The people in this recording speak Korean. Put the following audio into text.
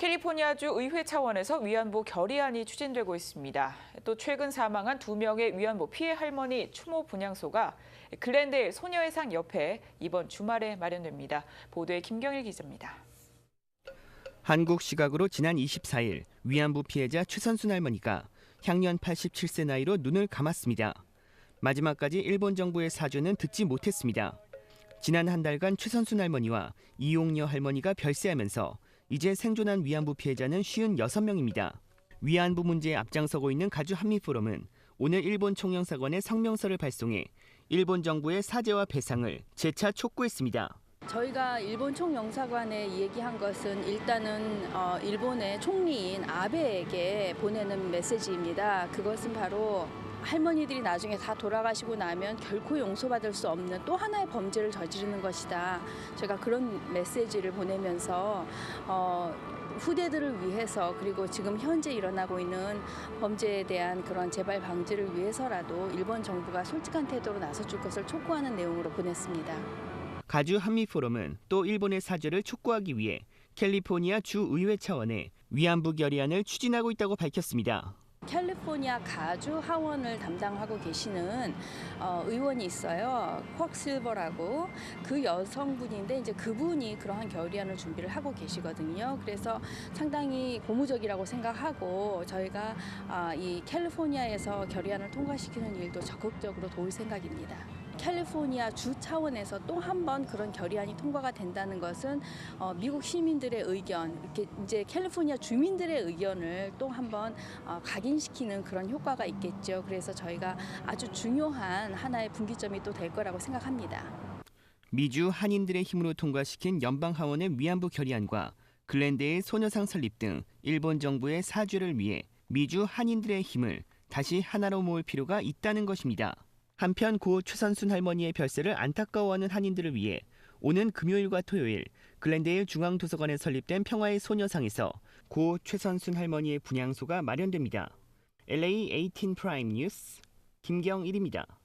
캘리포니아주 의회 차원에서 위안부 결의안이 추진되고 있습니다. 또 최근 사망한 두 명의 위안부 피해 할머니 추모 분향소가 글랜데일 소녀의 상 옆에 이번 주말에 마련됩니다. 보도에 김경일 기자입니다. 한국 시각으로 지난 24일 위안부 피해자 최선순 할머니가 향년 87세 나이로 눈을 감았습니다. 마지막까지 일본 정부의 사죄는 듣지 못했습니다. 지난 한 달간 최선순 할머니와 이용녀 할머니가 별세하면서 이제 생존한 위안부 피해자는 56명입니다. 위안부 문제에 앞장서고 있는 가주 한미포럼은 오늘 일본 총영사관에 성명서를 발송해 일본 정부의 사죄와 배상을 재차 촉구했습니다. 저희가 일본 총영사관에 얘기한 것은 일단은 어, 일본의 총리인 아베에게 보내는 메시지입니다. 그것은 바로 할머니들이 나중에 다 돌아가시고 나면 결코 용서받을 수 없는 또 하나의 범죄를 저지르는 것이다. 제가 그런 메시지를 보내면서 어, 후대들을 위해서 그리고 지금 현재 일어나고 있는 범죄에 대한 그런 재발 방지를 위해서라도 일본 정부가 솔직한 태도로 나서줄 것을 촉구하는 내용으로 보냈습니다. 가주 한미 포럼은 또 일본의 사죄를 촉구하기 위해 캘리포니아 주 의회 차원의 위안부 결의안을 추진하고 있다고 밝혔습니다. 캘리포니아 가주 하원을 담당하고 계시는 어, 의원이 있어요. 콕 실버라고 그 여성분인데 이제 그분이 그러한 결의안을 준비를 하고 계시거든요. 그래서 상당히 고무적이라고 생각하고 저희가 아, 이 캘리포니아에서 결의안을 통과시키는 일도 적극적으로 도울 생각입니다. 캘리포니아 주 차원에서 또 한 번 그런 결의안이 통과가 된다는 것은 어, 미국 시민들의 의견, 이렇게 이제 캘리포니아 주민들의 의견을 또 한 번 어, 각인시키는 그런 효과가 있겠죠. 그래서 저희가 아주 중요한 하나의 분기점이 또 될 거라고 생각합니다. 미주 한인들의 힘으로 통과시킨 연방 하원의 위안부 결의안과 글랜드의 소녀상 설립 등 일본 정부의 사죄를 위해 미주 한인들의 힘을 다시 하나로 모을 필요가 있다는 것입니다. 한편 고 최선순 할머니의 별세를 안타까워하는 한인들을 위해 오는 금요일과 토요일 글랜데일 중앙도서관에 설립된 평화의 소녀상에서 고 최선순 할머니의 분향소가 마련됩니다. LA 18 프라임 뉴스 김경일입니다.